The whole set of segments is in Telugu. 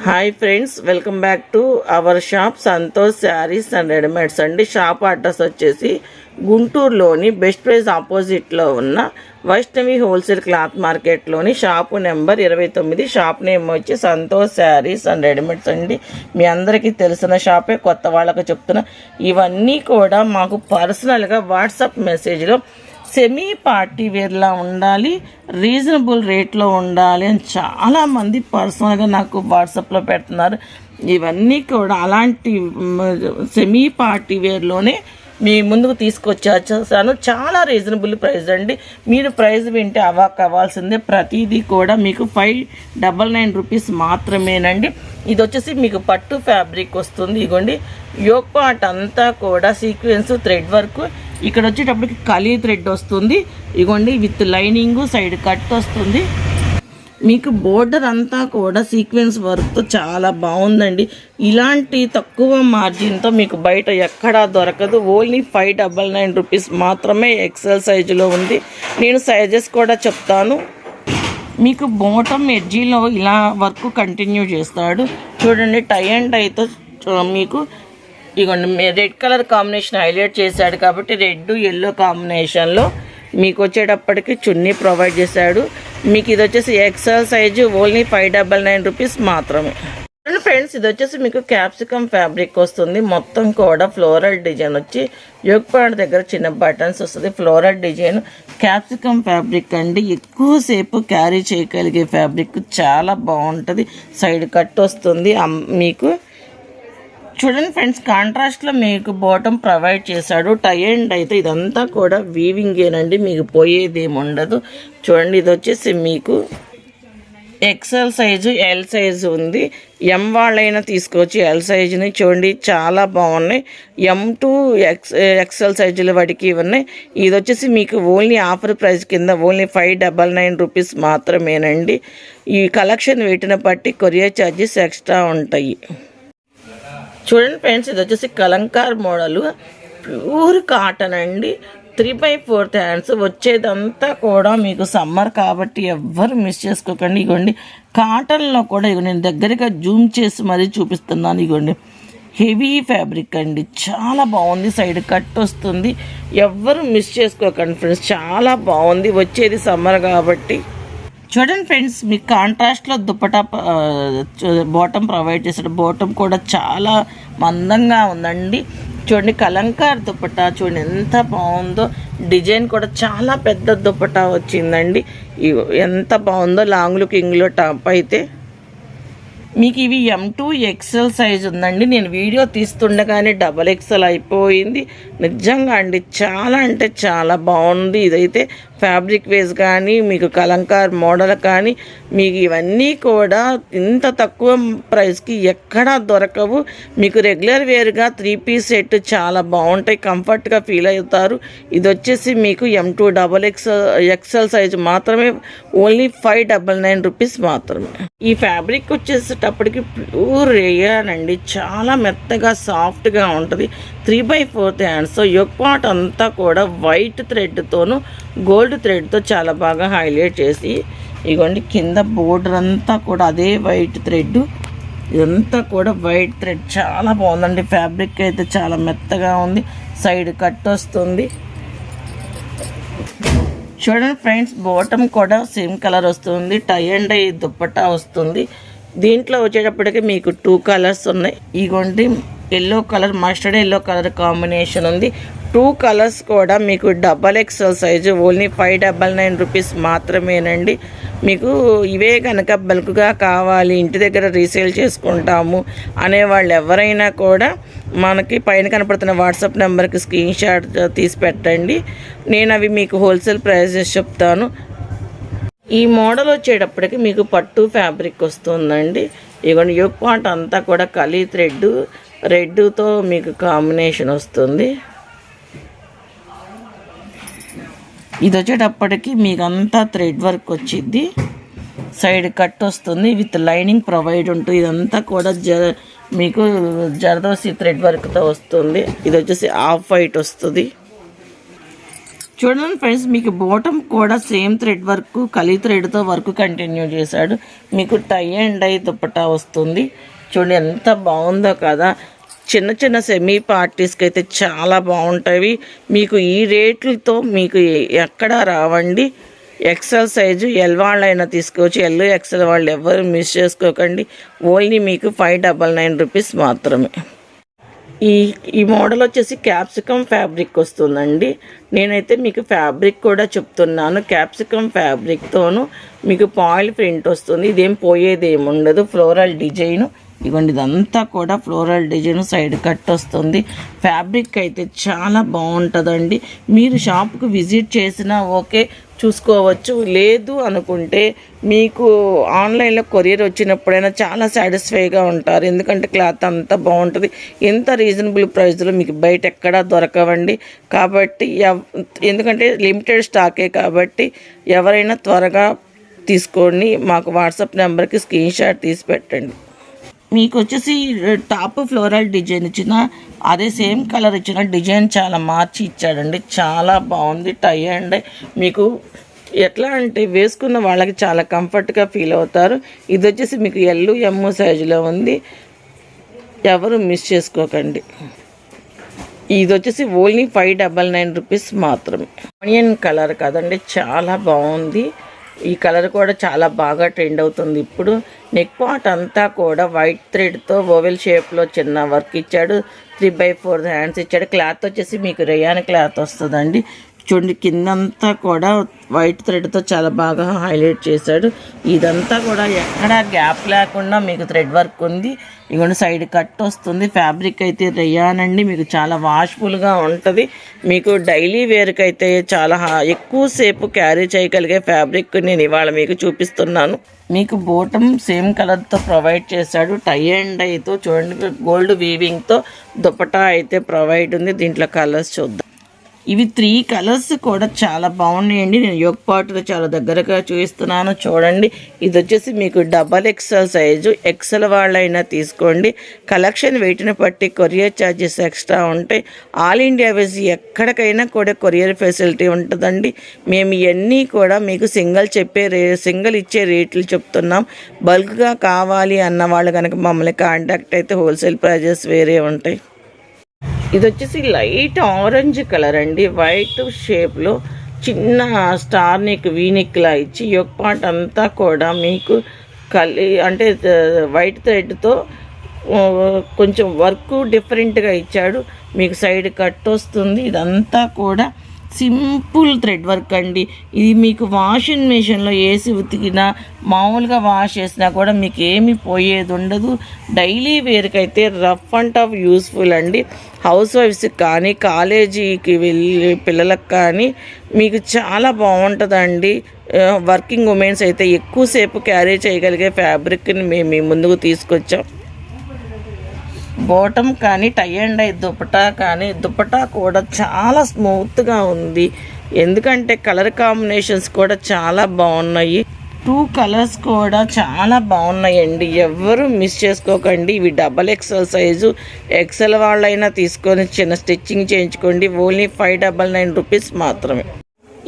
Hi friends welcome back to our shop Santosh sarees and readymades అండి షాప్ అడ్రస్ వచ్చేసి గుంటూరులోని బెస్ట్ ప్రైజ్ ఆపోజిట్లో ఉన్న వైష్ణవి హోల్సేల్ క్లాత్ మార్కెట్లోని షాపు నెంబర్ ఇరవై తొమ్మిది. షాప్ నేమ్ వచ్చి సంతోష్ శారీస్ అండ్ రెడీమేడ్స్ అండి. మీ అందరికీ తెలిసిన షాపే కొత్త వాళ్ళకు చెప్తున్నా. ఇవన్నీ కూడా మాకు పర్సనల్గా వాట్సాప్ మెసేజ్లో సెమీ పార్టీ వేర్లా ఉండాలి రీజనబుల్ రేట్లో ఉండాలి అని చాలామంది పర్సనల్గా నాకు వాట్సాప్లో పెడుతున్నారు. ఇవన్నీ కూడా అలాంటి సెమీ పార్టీ వేర్లోనే మీ ముందుకు తీసుకొచ్చేసాను చాలా రీజనబుల్ ప్రైస్ అండి. మీరు ప్రైస్ వింటే అవాక్ అవ్వాల్సిందే. ప్రతిదీ కూడా మీకు ఫైవ్ డబల్ నైన్ రూపీస్ మాత్రమేనండి. ఇది వచ్చేసి మీకు పట్టు ఫ్యాబ్రిక్ వస్తుంది. ఇగోండి యోగ్ పార్ట్ అంతా కూడా సీక్వెన్స్ థ్రెడ్ వర్క్ ఇక్కడ వచ్చేటప్పటికి కలీ థ్రెడ్ వస్తుంది. ఇగోండి విత్ లైనింగ్ సైడ్ కట్ వస్తుంది. మీకు బోర్డర్ అంతా కూడా సీక్వెన్స్ వర్క్తో చాలా బాగుందండి. ఇలాంటి తక్కువ మార్జిన్తో మీకు బయట ఎక్కడా దొరకదు. Only five double nine rupees మాత్రమే ఎక్సెల్ సైజులో ఉంది. నేను సైజెస్ కూడా చెప్తాను. మీకు బోటం ఎడ్జీలో ఇలా వర్క్ కంటిన్యూ చేస్తాడు. చూడండి టై అండ్ టైతో మీకు ఇగోండి రెడ్ కలర్ కాంబినేషన్ హైలైట్ చేశాడు కాబట్టి రెడ్ ఎల్లో కాంబినేషన్లో మీకు వచ్చేటప్పటికి చున్నీ ప్రొవైడ్ చేశాడు. మీకు ఇది వచ్చేసి XL size only five double nine rupees మాత్రమే. ఫ్రెండ్స్ ఇది వచ్చేసి మీకు క్యాప్సికమ్ ఫ్యాబ్రిక్ వస్తుంది. మొత్తం కూడా ఫ్లోరల్ డిజైన్ వచ్చి యోగ్ పాయింట్ దగ్గర చిన్న బటన్స్ వస్తుంది. ఫ్లోరల్ డిజైన్ క్యాప్సికమ్ ఫ్యాబ్రిక్ అండి. ఎక్కువసేపు క్యారీ చేయగలిగే ఫ్యాబ్రిక్ చాలా బాగుంటుంది. సైడ్ కట్ వస్తుంది. అమ్- మీకు చూడండి ఫ్రెండ్స్ కాంట్రాస్ట్లో మీకు బాటమ్ ప్రొవైడ్ చేశాడు. టై అండ్ అయితే ఇదంతా కూడా వీవింగేనండి మీకు పోయేది ఉండదు. చూడండి ఇది వచ్చేసి మీకు ఎక్సెల్ సైజు ఎల్ సైజు ఉంది. ఎం వాళ్ళైనా తీసుకోవచ్చు. ఎల్ సైజుని చూడండి చాలా బాగున్నాయి. ఎం టు ఎక్స్ ఎక్సెల్ సైజుల వాటికి ఉన్నాయి. ఇది వచ్చేసి మీకు ఓన్లీ ఆఫర్ ప్రైస్ కింద only five double nine rupees మాత్రమేనండి. ఈ కలెక్షన్ వీటిని బట్టి కొరియర్ ఛార్జెస్ ఎక్స్ట్రా ఉంటాయి. చూడండి ఫ్రెండ్స్ ఇది వచ్చేసి కలంకార్ మోడల్. ప్యూర్ కాటన్ అండి. Three by fourth hands. వచ్చేదంతా కూడా మీకు సమ్మర్ కాబట్టి ఎవ్వరు మిస్ చేసుకోకండి. ఇగోండి కాటన్లో కూడా ఇగో నేను దగ్గరగా జూమ్ చేసి మరీ చూపిస్తున్నాను. ఇగోండి హెవీ ఫ్యాబ్రిక్ అండి. చాలా బాగుంది. సైడ్ కట్ వస్తుంది. ఎవ్వరు మిస్ చేసుకోకండి ఫ్రెండ్స్. చాలా బాగుంది. వచ్చేది సమ్మర్ కాబట్టి. చూడండి ఫ్రెండ్స్ మీకు కాంట్రాస్ట్లో దుప్పటా బాటమ్ ప్రొవైడ్ చేశాడు. బాటమ్ కూడా చాలా మందంగా ఉందండి. చూడండి కలంకార్ దుప్పటా చూడండి ఎంత బాగుందో. డిజైన్ కూడా చాలా పెద్ద దుప్పటా వచ్చిందండి. ఎంత బాగుందో లాంగ్లు కింగ్లో టాప్ అయితే. మీకు ఇవి ఎం టూ ఎక్సెల్ సైజ్ ఉందండి. నేను వీడియో తీస్తుండగానే డబల్ ఎక్సెల్ అయిపోయింది. నిజంగా అండి చాలా అంటే చాలా బాగుంది ఇదైతే. ఫ్యాబ్రిక్ వేస్ కానీ మీకు కలంకార్ మోడల్ కానీ మీకు ఇవన్నీ కూడా ఇంత తక్కువ ప్రైస్కి ఎక్కడా దొరకవు. మీకు రెగ్యులర్ వేర్గా త్రీ పీస్ సెట్ చాలా బాగుంటాయి కంఫర్ట్గా ఫీల్ అవుతారు. ఇది వచ్చేసి మీకు M two double XL XL size మాత్రమే only five double nine rupees మాత్రమే. ఈ ఫ్యాబ్రిక్ వచ్చేసేటప్పటికి ప్యూర్ రేయర్ అండి చాలా మెత్తగా సాఫ్ట్గా ఉంటుంది. త్రీ బై ఫోర్త్ హ్యాండ్స్ యొక్క పాట్ అంతా కూడా వైట్ థ్రెడ్తోను గోల్డ్ థ్రెడ్తో చాలా బాగా హైలైట్ చేసి ఇగోండి కింద బోర్డర్ అంతా కూడా అదే వైట్ థ్రెడ్ ఇదంతా కూడా వైట్ థ్రెడ్ చాలా బాగుందండి. ఫ్యాబ్రిక్ అయితే చాలా మెత్తగా ఉంది. సైడ్ కట్ వస్తుంది. చూడండి ఫ్రెండ్స్ బాటమ్ కూడా సేమ్ కలర్ వస్తుంది. టై అండ్ ఐ వస్తుంది. దీంట్లో వచ్చేటప్పటికి మీకు టూ కలర్స్ ఉన్నాయి. ఇగోండి yellow colour mustard yellow colour combination ఉంది. టూ కలర్స్ కూడా మీకు double XL size only five double nine rupees మాత్రమేనండి. మీకు ఇవే కనుక బల్క్గా కావాలి ఇంటి దగ్గర రీసేల్ చేసుకుంటాము అనేవాళ్ళు ఎవరైనా కూడా మనకి పైన కనపడుతున్న వాట్సాప్ నెంబర్కి స్క్రీన్ షాట్ తీసి పెట్టండి. నేను అవి మీకు హోల్సేల్ ప్రైజెస్ చెప్తాను. ఈ మోడల్ వచ్చేటప్పటికి మీకు పట్టు ఫ్యాబ్రిక్ వస్తుందండి. ఇగోండి యోగ్ పాయింట్ అంతా కూడా కలీ థ్రెడ్ రెడ్తో మీకు కాంబినేషన్ వస్తుంది. ఇది వచ్చేటప్పటికి మీకు అంతా థ్రెడ్ వర్క్ వచ్చింది సైడ్ కట్ వస్తుంది విత్ లైనింగ్ ప్రొవైడ్ ఉంటుంది ఇదంతా కూడా జ మీకు జరదోసి థ్రెడ్ వర్క్తో వస్తుంది. ఇది వచ్చేసి ఆఫ్ వైట్ వస్తుంది. చూడండి ఫ్రెండ్స్ మీకు బాటమ్ కూడా సేమ్ థ్రెడ్ వర్క్ కలీ థ్రెడ్తో వర్క్ కంటిన్యూ చేశాడు. మీకు టై అండ్ డై దుప్పటా వస్తుంది. చూడండి ఎంత బాగుందో కదా. చిన్న చిన్న సెమీ పార్టీస్కి అయితే చాలా బాగుంటాయి. మీకు ఈ రేట్లతో మీకు ఎక్కడా రావండి. ఎక్సెల్ సైజు ఎల్ వాళ్ళైనా తీసుకోవచ్చు. ఎల్ ఎక్సెల్ వాళ్ళు ఎవరు మిస్ చేసుకోకండి. ఓన్లీ మీకు ఫైవ్ డబల్ నైన్ రూపీస్ మాత్రమే. ఈ ఈ మోడల్ వచ్చేసి క్యాప్సికమ్ ఫ్యాబ్రిక్ వస్తుందండి. నేనైతే మీకు ఫ్యాబ్రిక్ కూడా చెప్తున్నాను. క్యాప్సికమ్ ఫ్యాబ్రిక్తోను మీకు పాయిల్ ప్రింట్ వస్తుంది. ఇదేం పోయేది ఏమి ఉండదు ఫ్లోరల్ డిజైను ఇవ్వండి ఇదంతా కూడా ఫ్లోరల్ డిజైన్ సైడ్ కట్ వస్తుంది. ఫ్యాబ్రిక్ అయితే చాలా బాగుంటుందండి. మీరు షాప్కి విజిట్ చేసినా ఓకే చూసుకోవచ్చు. లేదు అనుకుంటే మీకు ఆన్లైన్లో కొరియర్ వచ్చినప్పుడైనా చాలా సాటిస్ఫైగా ఉంటారు. ఎందుకంటే క్లాత్ అంతా బాగుంటుంది. ఎంత రీజనబుల్ ప్రైస్లో మీకు బయట ఎక్కడా దొరకవండి. కాబట్టి ఎందుకంటే లిమిటెడ్ స్టాకే కాబట్టి ఎవరైనా త్వరగా తీసుకోండి. మాకు వాట్సాప్ నెంబర్కి స్క్రీన్ షాట్ తీసి పెట్టండి. మీకు వచ్చేసి టాప్ ఫ్లోరల్ డిజైన్ ఇచ్చిన అదే సేమ్ కలర్ ఇచ్చిన డిజైన్ చాలా మార్చి ఇచ్చాడండి. చాలా బాగుంది టై అండ్ మీకు ఎట్లా అంటే వేసుకున్న వాళ్ళకి చాలా కంఫర్ట్గా ఫీల్ అవుతారు. ఇది వచ్చేసి మీకు ఎల్లు ఎమ్ము సైజులో ఉంది. ఎవరు మిస్ చేసుకోకండి. ఇది వచ్చేసి only five double nine rupees మాత్రమే. ఆనియన్ కలర్ కదండి చాలా బాగుంది. ఈ కలర్ కూడా చాలా బాగా ట్రెండ్ అవుతుంది. ఇప్పుడు నెక్ పార్ట్ అంతా కూడా వైట్ థ్రెడ్తో ఓవెల్ షేప్లో చిన్న వర్క్ ఇచ్చాడు. త్రీ బై ఫోర్ హ్యాండ్స్ ఇచ్చాడు. క్లాత్ వచ్చేసి మీకు రేయాన్ క్లాత్ వస్తుందండి. చూడండి కిందంతా కూడా వైట్ థ్రెడ్తో చాలా బాగా హైలైట్ చేశాడు. ఇదంతా కూడా ఎక్కడ గ్యాప్ లేకుండా మీకు థ్రెడ్ వర్క్ ఉంది. ఇగోండి సైడ్ కట్ వస్తుంది. ఫ్యాబ్రిక్ అయితే రెయ్యానండి మీకు చాలా వాష్ఫుల్గా ఉంటుంది. మీకు డైలీ వేర్కి అయితే చాలా ఎక్కువసేపు క్యారీ చేయగలిగే ఫ్యాబ్రిక్ నేను ఇవాళ మీకు చూపిస్తున్నాను. మీకు బోటం సేమ్ కలర్తో ప్రొవైడ్ చేశాడు. టై అండ్ అయితే చూడండి గోల్డ్ వీవింగ్తో దుపటా అయితే ప్రొవైడ్ ఉంది. దీంట్లో కలర్స్ చూద్దాం. ఇవి త్రీ కలర్స్ కూడా చాలా బాగున్నాయండి. నేను యోగ పాటులో చాలా దగ్గరగా చూపిస్తున్నాను. చూడండి. ఇది వచ్చేసి మీకు డబల్ ఎక్సెల్ సైజు ఎక్సెల్ వాళ్ళైనా తీసుకోండి. కలెక్షన్ వెయిట్ని బట్టి కొరియర్ ఛార్జెస్ ఎక్స్ట్రా ఉంటాయి. ఆల్ ఇండియా వేసి ఎక్కడికైనా కూడా కొరియర్ ఫెసిలిటీ ఉంటుందండి. మేము ఇవన్నీ కూడా మీకు సింగిల్ చెప్పే రే సింగిల్ ఇచ్చే రేట్లు చెప్తున్నాం. బల్క్గా కావాలి అన్న వాళ్ళు కనుక మమ్మల్ని కాంటాక్ట్ అయితే హోల్సేల్ ప్రైజెస్ వేరే ఉంటాయి. ఇది వచ్చేసి లైట్ ఆరెంజ్ కలర్ అండి. వైట్ షేప్లో చిన్న స్టార్ నెక్ వీనిక్లా ఇచ్చి యొక్క పార్ట్ అంతా కూడా మీకు కలి అంటే వైట్ థ్రెడ్తో కొంచెం వర్క్ డిఫరెంట్గా ఇచ్చాడు. మీకు సైడ్ కట్ వస్తుంది. ఇదంతా కూడా సింపుల్ థ్రెడ్ వర్క్ అండి. ఇది మీకు వాషింగ్ మిషన్లో వేసి ఉతికినా మామూలుగా వాష్ చేసినా కూడా మీకు ఏమి పోయేది ఉండదు. డైలీ వేర్కి అయితే రఫ్ అండ్ టఫ్ యూస్ఫుల్ అండి. హౌస్ వైఫ్స్కి కానీ కాలేజీకి వెళ్ళి పిల్లలకు కానీ మీకు చాలా బాగుంటుందండి. వర్కింగ్ ఉమెన్స్ అయితే ఎక్కువసేపు క్యారీ చేయగలిగే ఫ్యాబ్రిక్ని మేము ముందుకు తీసుకొచ్చాం. బాటమ్ కానీ టై అండ్ ఐ దుపటా కానీ దుపటా కూడా చాలా స్మూత్గా ఉంది. ఎందుకంటే కలర్ కాంబినేషన్స్ కూడా చాలా బాగున్నాయి. టూ కలర్స్ కూడా చాలా బాగున్నాయండి. ఎవ్వరూ మిస్ చేసుకోకండి. ఇవి డబల్ ఎక్సెల్ సైజు. ఎక్సెల్ వాళ్ళైనా తీసుకొని చిన్న స్టిచ్చింగ్ చేయించుకోండి. Only five double nine rupees మాత్రమే.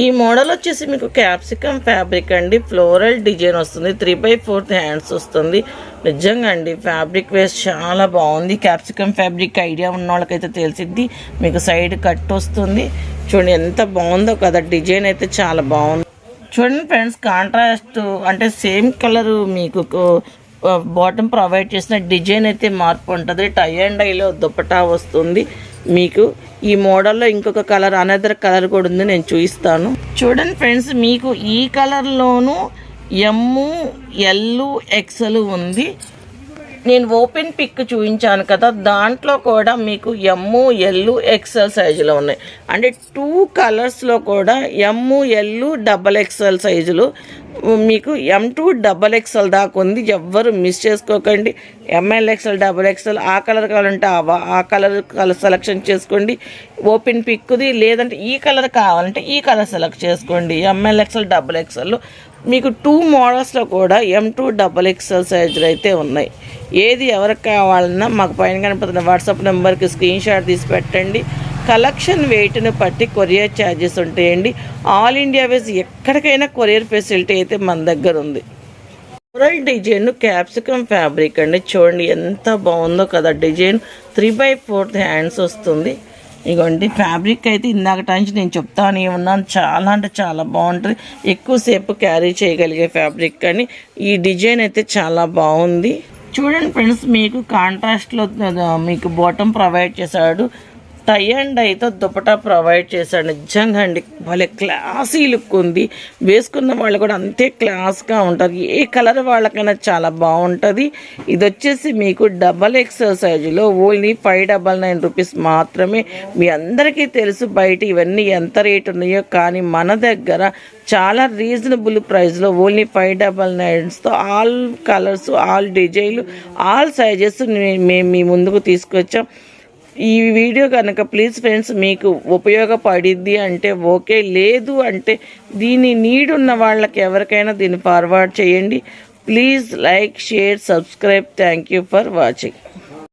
ఈ మోడల్ వచ్చేసి మీకు క్యాప్సికమ్ ఫ్యాబ్రిక్ అండి. ఫ్లోరల్ డిజైన్ వస్తుంది. త్రీ బై ఫోర్త్ హ్యాండ్స్ వస్తుంది. నిజంగా అండి ఫ్యాబ్రిక్ వేస్ట్ చాలా బాగుంది. క్యాప్సికమ్ ఫ్యాబ్రిక్ ఐడియా ఉన్న వాళ్ళకైతే తెలిసిద్ది. మీకు సైడ్ కట్ వస్తుంది. చూడండి ఎంత బాగుందో కదా. డిజైన్ అయితే చాలా బాగుంది. చూడండి ఫ్రెండ్స్ కాంట్రాస్ట్ అంటే సేమ్ కలర్ మీకు బాటమ్ ప్రొవైడ్ చేసిన డిజైన్ అయితే మార్పు ఉంటుంది. టై అండ్ ఐలో దుప్పటా వస్తుంది. మీకు ఈ మోడల్లో ఇంకొక కలర్ అనదర్ కలర్ కూడా ఉంది నేను చూపిస్తాను చూడండి ఫ్రెండ్స్ మీకు ఈ కలర్లోనూ ఎమ్ము ఎల్లు ఎక్సలు ఉంది. నేను ఓపెన్ పిక్ చూపించాను కదా దాంట్లో కూడా మీకు ఎమ్ము ఎల్లు ఎక్సెల్ సైజులో ఉన్నాయి. అంటే టూ కలర్స్లో కూడా ఎమ్ము ఎల్లు డబల్ ఎక్సెల్ సైజులు మీకు ఎం టూ డబల్ ఎక్స్ఎల్ దాకా ఉంది. ఎవ్వరు మిస్ చేసుకోకండి. M L XL double XL ఆ కలర్ కావాలంటే ఆ కలర్ కలర్ సెలెక్షన్ చేసుకోండి. ఓపెన్ పిక్ది లేదంటే ఈ కలర్ కావాలంటే ఈ కలర్ సెలెక్ట్ చేసుకోండి. M L XL double XL మీకు టూ మోడల్స్లో కూడా ఎం టూ డబల్ ఎక్స్ఎల్ సైజులు అయితే ఉన్నాయి. ఏది ఎవరికి కావాలన్నా మాకు పైన కనపడుతున్న వాట్సాప్ నెంబర్కి స్క్రీన్ షాట్ తీసి పెట్టండి. కలెక్షన్ వెయిట్ను బట్టి కొరియర్ ఛార్జెస్ ఉంటాయండి. ఆల్ ఇండియా వేస్ ఎక్కడికైనా కొరియర్ ఫెసిలిటీ అయితే మన దగ్గర ఉంది. ఫ్లోరల్ డిజైన్ క్యాప్సికమ్ ఫ్యాబ్రిక్ అండి. చూడండి ఎంత బాగుందో కదా design. Three by fourth hands వస్తుంది. ఇగోండి ఫ్యాబ్రిక్ అయితే ఇందాక నుంచి నేను చెప్తానే ఉన్నాను చాలా అంటే చాలా బాగుంటుంది. ఎక్కువసేపు క్యారీ చేయగలిగే ఫ్యాబ్రిక్ కానీ ఈ డిజైన్ అయితే చాలా బాగుంది. చూడండి ఫ్రెండ్స్ మీకు కాంట్రాస్ట్లో మీకు బాటమ్ ప్రొవైడ్ చేశాడు. టై అండ్ అయితే దుపటా ప్రొవైడ్ చేశాడు. నిజంగా అండి భలే క్లాసీ లుక్ ఉంది. వేసుకున్న వాళ్ళు కూడా అంతే క్లాస్గా ఉంటారు. ఏ కలర్ వాళ్ళకైనా చాలా బాగుంటుంది. ఇది వచ్చేసి మీకు double ఎక్సర్సైజ్లో only five double nine rupees మాత్రమే. మీ అందరికీ తెలుసు బయట ఇవన్నీ ఎంత రేట్ ఉన్నాయో కానీ మన దగ్గర చాలా రీజనబుల్ ప్రైస్లో ఓన్లీ ఫైవ్ డబల్ నైన్స్తో ఆల్ కలర్స్ ఆల్ డిజైన్లు ఆల్ సైజెస్ మేము మీ ముందుకు తీసుకొచ్చాం. ఈ వీడియో కనుక ప్లీజ్ ఫ్రెండ్స్ మీకు ఉపయోగపడింది అంటే ఓకే లేదు అంటే దీని నీడ్ ఉన్న వాళ్ళకి ఎవరికైనా దీన్ని ఫార్వర్డ్ చేయండి. Please like share subscribe thank you for watching